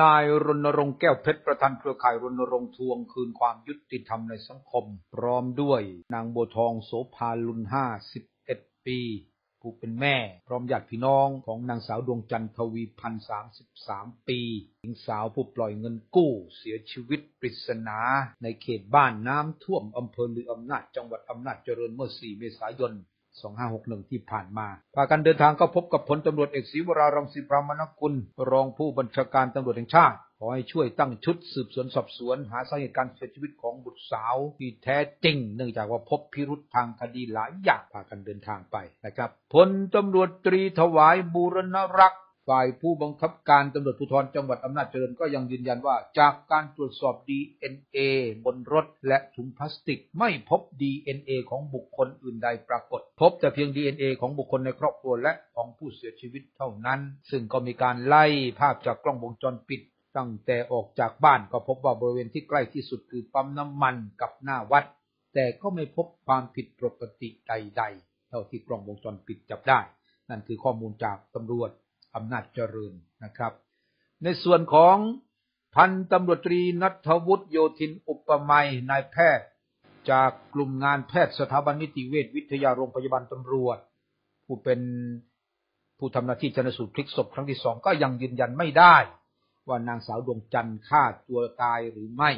นายรณรงค์แก้วเพชรประธานเครือข่ายรณรงค์ทวงคืนความยุติธรรมในสังคม พร้อมด้วย นางบัวทองโสภาลุนห้าสิบเอ็ดปี ผู้เป็นแม่ พร้อมญาติพี่น้องของนางสาวดวงจันทร์ทวีพันสามสิบสามปีหญิงสาวผู้ปล่อยเงินกู้เสียชีวิตปริศนาในเขตบ้านน้ำท่วมอำเภอลืออำนาจจังหวัดอำนาจเจริญเมื่อ 4 เมษายน 2561 ที่ผ่านมาพากันเดินทางก็พบกับพลตำรวจเอกศรีวรารังสีพรามนกุล รองผู้บัญชาการตำรวจแห่งชาติ ขอให้ช่วยตั้งชุดสืบสวนสอบสวน หาสาเหตุการเสียชีวิตของบุตรสาว ที่แท้จริง เนื่องจากว่าพบพิรุษทางคดีหลายอย่างพากันเดินทางไปนะครับพลตำรวจตรีถวายบูรณรักษ์ ฝ่ายผู้บังคับการตำรวจภูธรจังหวัดอำนาจเจริญก็ยังยืนยันว่า จากการตรวจสอบ DNA บนรถและถุงพลาสติกไม่พบ DNA ของบุคคลอื่นใดปรากฏ พบแต่เพียง DNA ของบุคคลในครอบครัวและของผู้เสียชีวิตเท่านั้น ซึ่งก็มีการไล่ภาพจากกล้องวงจรปิดตั้งแต่ออกจากบ้านก็พบว่าบริเวณที่ใกล้ที่สุดคือปั๊มน้ำมันกับหน้าวัด แต่ก็ไม่พบความผิดปกติใด ๆ เท่าที่กล้องวงจรปิดจับได้ นั่นคือข้อมูลจากตำรวจ อำนาจเจริญนะครับ ในส่วนของพันตำรวจตรีนัทวุฒิโยธินอุปไมยนายแพทย์ จากกลุ่มงานแพทย์สถาบันนิติเวชวิทยาโรงพยาบาลตำรวจ ผู้เป็นผู้ทำหน้าที่ชนสูตรพลิกศพครั้งที่สองก็ยังยืนยันไม่ได้ ว่านางสาวดวงจันทร์ฆ่าตัวตายหรือไม่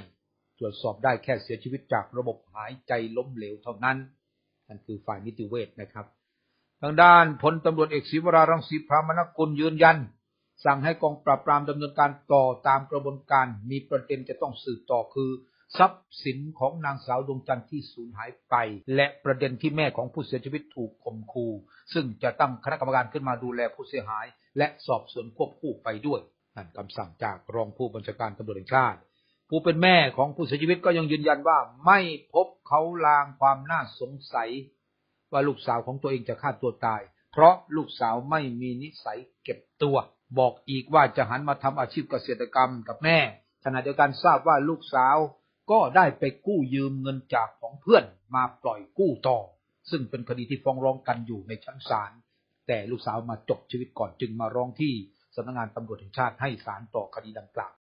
ตรวจสอบได้แค่เสียชีวิตจากระบบหายใจล้มเหลวเท่านั้นนั่นคือฝ่ายนิติเวชนะครับ ทางด้านพลตำรวจเอกศิวรารังสีพรามนกุลยืนยัน สั่งให้กองปราบปรามดำเนินการต่อตามกระบวนการมีประเด็นจะต้องสืบต่อคือ ทรัพย์สินของนางสาวดวงจันทร์ที่สูญหายไป และประเด็นที่แม่ของผู้เสียชีวิตถูกข่มขู่ซึ่งจะตั้งคณะกรรมการขึ้นมาดูแลผู้เสียหาย และสอบสวนควบคู่ไปด้วยนั่นคำสั่งจากรองผู้บัญชาการตำรวจแห่งชาติผู้เป็นแม่ของผู้เสียชีวิตก็ยังยืนยันว่าไม่พบเขาลางความน่าสงสัย ว่าลูกสาวของตัวเองจะฆ่าตัวตาย เพราะลูกสาวไม่มีนิสัยเก็บตัว บอกอีกว่าจะหันมาทำอาชีพเกษตรกรรมกับแม่ ขณะเดียวกันทราบว่าลูกสาวก็ได้ไปกู้ยืมเงินจากของเพื่อนมาปล่อยกู้ต่อ ซึ่งเป็นคดีที่ฟ้องร้องกันอยู่ในชั้นศาลแต่ลูกสาวมาจบชีวิตก่อนจึงมาร้องที่สำนักงานตำรวจแห่งชาติให้ศาลต่อคดีดังกล่าว